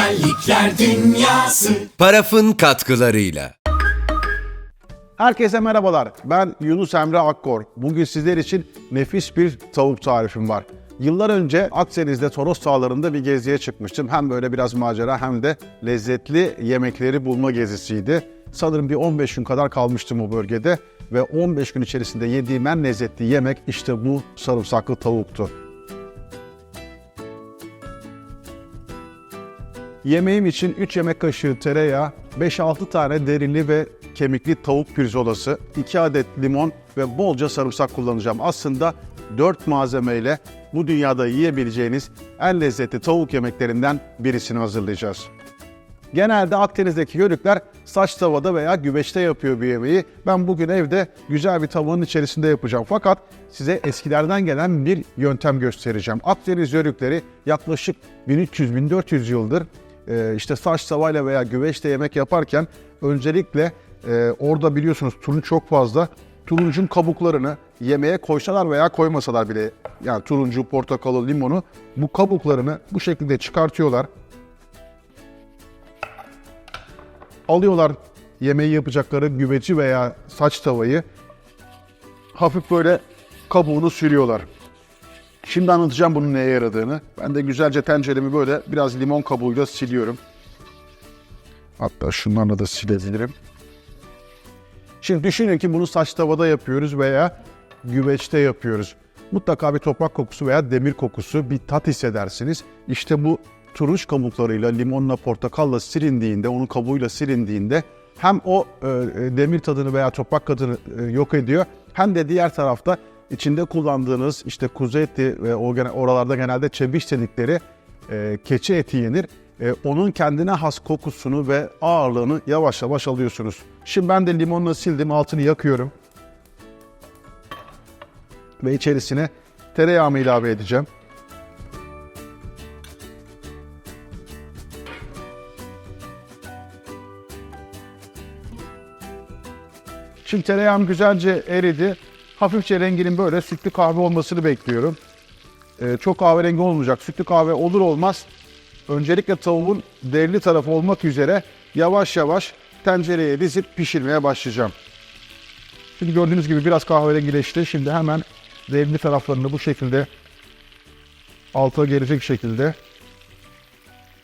Güzellikler dünyası Parafın katkılarıyla. Herkese merhabalar. Ben Yunus Emre Akkor. Bugün sizler için nefis bir tavuk tarifim var. Yıllar önce Akdeniz'de Toros Dağları'nda bir geziye çıkmıştım. Hem böyle biraz macera hem de lezzetli yemekleri bulma gezisiydi. Sanırım bir 15 gün kadar kalmıştım o bölgede ve 15 gün içerisinde yediğim en lezzetli yemek işte bu sarımsaklı tavuktu. Yemeğim için 3 yemek kaşığı tereyağı, 5-6 tane derili ve kemikli tavuk pirzolası, 2 adet limon ve bolca sarımsak kullanacağım. Aslında 4 malzemeyle bu dünyada yiyebileceğiniz en lezzetli tavuk yemeklerinden birisini hazırlayacağız. Genelde Akdeniz'deki yörükler saç tavada veya güveçte yapıyor bir yemeği. Ben bugün evde güzel bir tavanın içerisinde yapacağım. Fakat size eskilerden gelen bir yöntem göstereceğim. Akdeniz yörükleri yaklaşık 1300-1400 yıldır e, işte saç tavayla veya güveçte yemek yaparken öncelikle e, orada biliyorsunuz turunç çok fazla. Turuncun kabuklarını yemeğe koysalar veya koymasalar bile yani turuncu, portakalı, limonu bu kabuklarını bu şekilde çıkartıyorlar. alıyorlar yemeği yapacakları güveci veya saç tavayı hafif böyle kabuğunu sürüyorlar. Şimdi anlatacağım bunun neye yaradığını. Ben de güzelce tenceremi böyle biraz limon kabuğuyla siliyorum. Hatta şunlarla da silebilirim. Şimdi düşünün ki bunu saç tavada yapıyoruz veya güveçte yapıyoruz. Mutlaka bir toprak kokusu veya demir kokusu, bir tat hissedersiniz. İşte bu turunç kabuklarıyla, limonla, portakalla silindiğinde, onun kabuğuyla silindiğinde hem o e, demir tadını veya toprak tadını e, yok ediyor hem de diğer tarafta içinde kullandığınız işte kuzu eti ve o oralarda genelde çebiş dedikleri e, keçi eti yenir. E, onun kendine has kokusunu ve ağırlığını yavaş yavaş alıyorsunuz. Şimdi ben de limonla sildim, altını yakıyorum. Ve içerisine tereyağımı ilave edeceğim. Şimdi tereyağım güzelce eridi. Hafifçe renginin böyle sütlü kahve olmasını bekliyorum. Ee, çok kahverengi olmayacak. Sütlü kahve olur olmaz. Öncelikle tavuğun derili tarafı olmak üzere yavaş yavaş tencereye dizip pişirmeye başlayacağım. Şimdi gördüğünüz gibi biraz kahverengileşti. Şimdi hemen derili taraflarını bu şekilde alta gelecek şekilde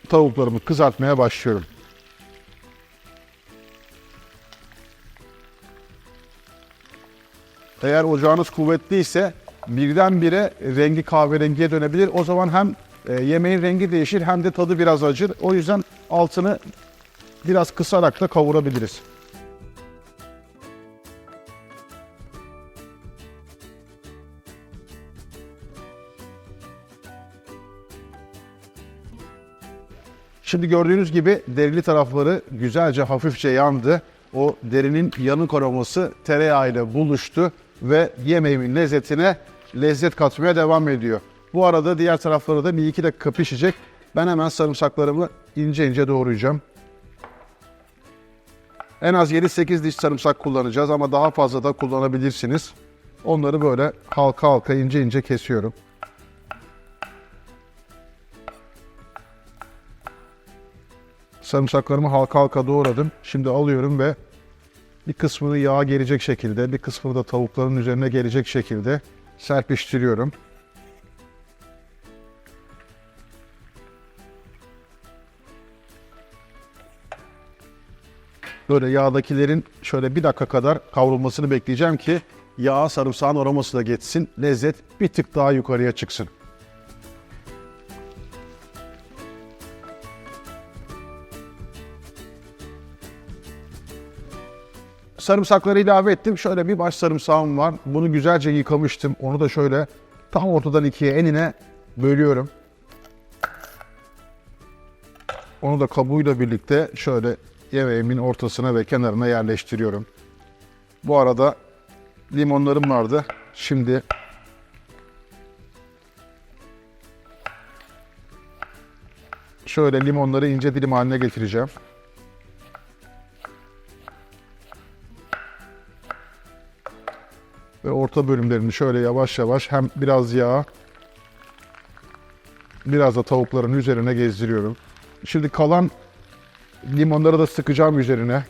tavuklarımı kızartmaya başlıyorum. Eğer ocağınız kuvvetliyse birdenbire rengi kahverengiye dönebilir. O zaman hem e, yemeğin rengi değişir hem de tadı biraz acır. O yüzden altını biraz kısarak da kavurabiliriz. Şimdi gördüğünüz gibi derili tarafları güzelce hafifçe yandı. O derinin yanık aroması tereyağıyla buluştu ve yemeğimin lezzetine lezzet katmaya devam ediyor. Bu arada diğer tarafları da bir iki dakika pişecek. Ben hemen sarımsaklarımı ince ince doğrayacağım. En az 7-8 diş sarımsak kullanacağız ama daha fazla da kullanabilirsiniz. Onları böyle halka halka ince ince kesiyorum. Sarımsaklarımı halka halka doğradım. Şimdi alıyorum ve bir kısmını yağa gelecek şekilde, bir kısmını da tavukların üzerine gelecek şekilde serpiştiriyorum. Böyle yağdakilerin şöyle bir dakika kadar kavrulmasını bekleyeceğim ki yağa sarımsağın aroması da geçsin. Lezzet bir tık daha yukarıya çıksın. Sarımsakları ilave ettim. Şöyle bir baş sarımsağım var. Bunu güzelce yıkamıştım. Onu da şöyle tam ortadan ikiye enine bölüyorum. Onu da kabuğuyla birlikte şöyle yemeğimin ortasına ve kenarına yerleştiriyorum. Bu arada limonlarım vardı. Şimdi şöyle limonları ince dilim haline getireceğim. Ve orta bölümlerini şöyle yavaş yavaş hem biraz yağ biraz da tavukların üzerine gezdiriyorum. Şimdi kalan limonları da sıkacağım üzerine.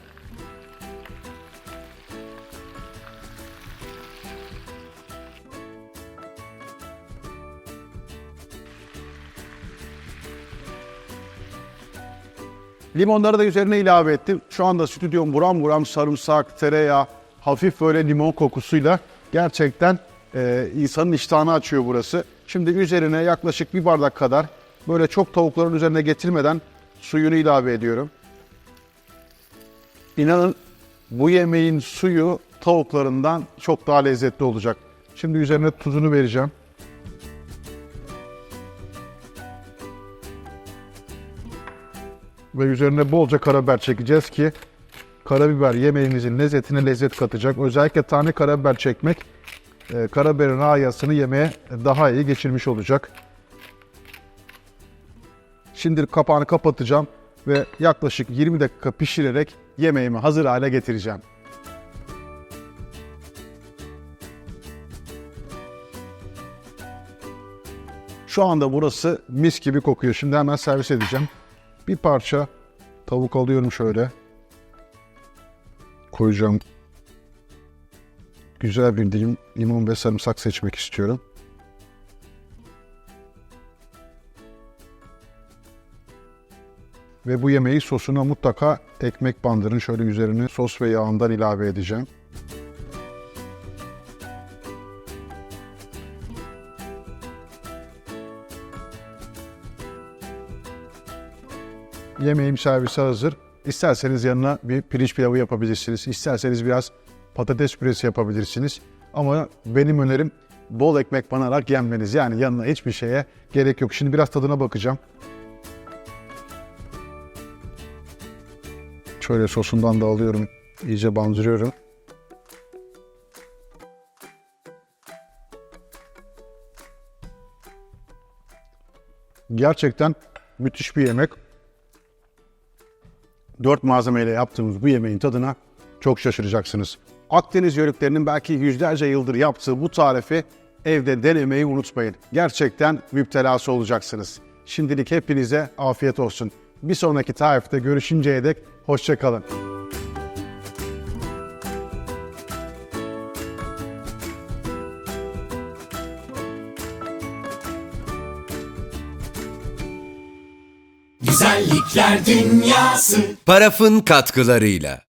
Limonları da üzerine ilave ettim. Şu anda stüdyom buram buram sarımsak, tereyağı, hafif böyle limon kokusuyla gerçekten e, insanın iştahını açıyor burası. Şimdi üzerine yaklaşık bir bardak kadar böyle çok tavukların üzerine getirmeden suyunu ilave ediyorum. İnanın bu yemeğin suyu tavuklarından çok daha lezzetli olacak. Şimdi üzerine tuzunu vereceğim. Ve üzerine bolca karabiber çekeceğiz ki karabiber yemeğimizin lezzetine lezzet katacak. Özellikle tane karabiber çekmek e, karabiberin rayasını yemeğe daha iyi geçirmiş olacak. Şimdi kapağını kapatacağım ve yaklaşık 20 dakika pişirerek yemeğimi hazır hale getireceğim. Şu anda burası mis gibi kokuyor. Şimdi hemen servis edeceğim. Bir parça tavuk alıyorum şöyle. Koyacağım. Güzel bir dilim limon ve sarımsak seçmek istiyorum. Ve bu yemeği sosuna mutlaka ekmek bandırın. Şöyle üzerine sos ve yağından ilave edeceğim. Yemeğim servise hazır. İsterseniz yanına bir pirinç pilavı yapabilirsiniz. İsterseniz biraz patates püresi yapabilirsiniz. Ama benim önerim bol ekmek banarak yenmeniz. Yani yanına hiçbir şeye gerek yok. Şimdi biraz tadına bakacağım. Şöyle sosundan da alıyorum. İyice bandırıyorum. Gerçekten müthiş bir yemek. Dört malzemeyle yaptığımız bu yemeğin tadına çok şaşıracaksınız. Akdeniz yörüklerinin belki yüzlerce yıldır yaptığı bu tarifi evde denemeyi unutmayın. Gerçekten müptelası olacaksınız. Şimdilik hepinize afiyet olsun. Bir sonraki tarifte görüşünceye dek hoşçakalın. Güzellikler dünyası Parafın katkılarıyla.